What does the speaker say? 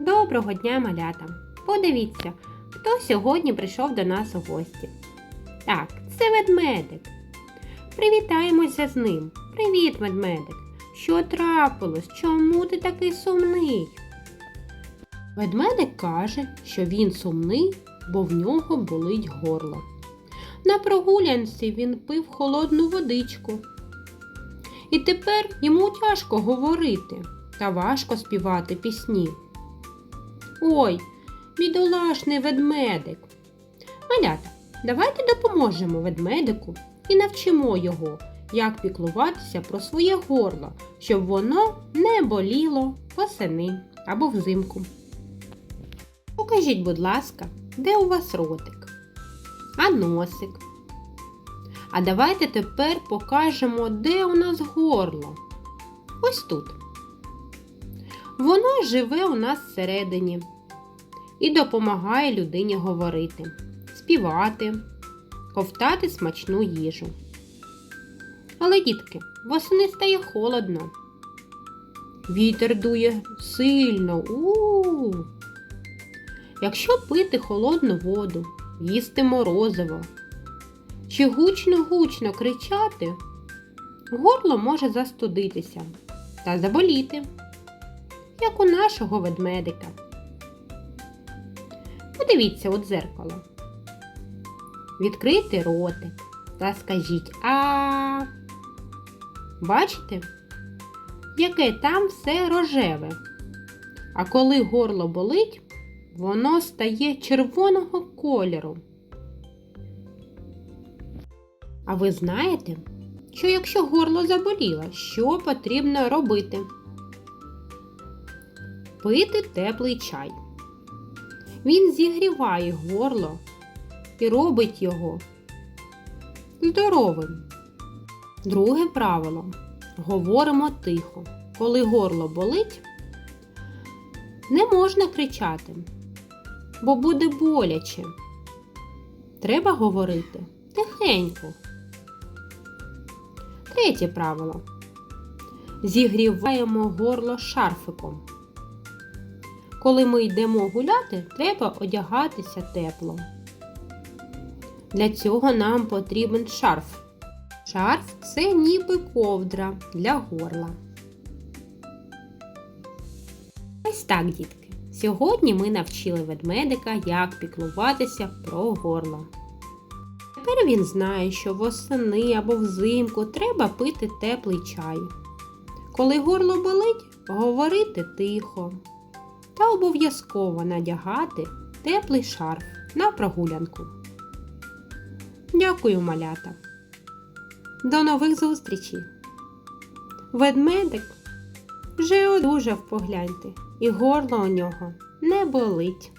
Доброго дня, малята! Подивіться, хто сьогодні прийшов до нас у гості. Так, це ведмедик. Привітаємося з ним. Привіт, ведмедик. Що трапилось? Чому ти такий сумний? Ведмедик каже, що він сумний, бо в нього болить горло. На прогулянці він пив холодну водичку. І тепер йому тяжко говорити та важко співати пісні. Ой, бідолашний ведмедик. Малята, давайте допоможемо ведмедику і навчимо його, як піклуватися про своє горло, щоб воно не боліло восени або взимку. Покажіть, будь ласка, де у вас ротик, а носик. А давайте тепер покажемо, де у нас горло. Ось тут. Воно живе у нас всередині і допомагає людині говорити, співати, ковтати смачну їжу. Але, дітки, восени стає холодно. Вітер дує сильно. У-у-у. Якщо пити холодну воду, їсти морозиво чи гучно-гучно кричати, горло може застудитися та заболіти, як у нашого ведмедика. Подивіться у дзеркало. Відкрийте ротик та скажіть а. Бачите, яке там все рожеве. А коли горло болить, воно стає червоного кольору. А ви знаєте, що якщо горло заболіло, що потрібно робити? Пити теплий чай. Він зігріває горло і робить його здоровим. Друге правило. Говоримо тихо. Коли горло болить, не можна кричати, бо буде боляче. Треба говорити тихенько. Третє правило. Зігріваємо горло шарфиком. Коли ми йдемо гуляти, треба одягатися тепло. Для цього нам потрібен шарф. Шарф це ніби ковдра для горла. Ось так, дітки. Сьогодні ми навчили ведмедика, як піклуватися про горло. Тепер він знає, що восени або взимку треба пити теплий чай. Коли горло болить, говорити тихо. Та обов'язково надягати теплий шарф на прогулянку. Дякую, малята. До нових зустрічей. Ведмедик вже одужав погляньте, і горло у нього не болить.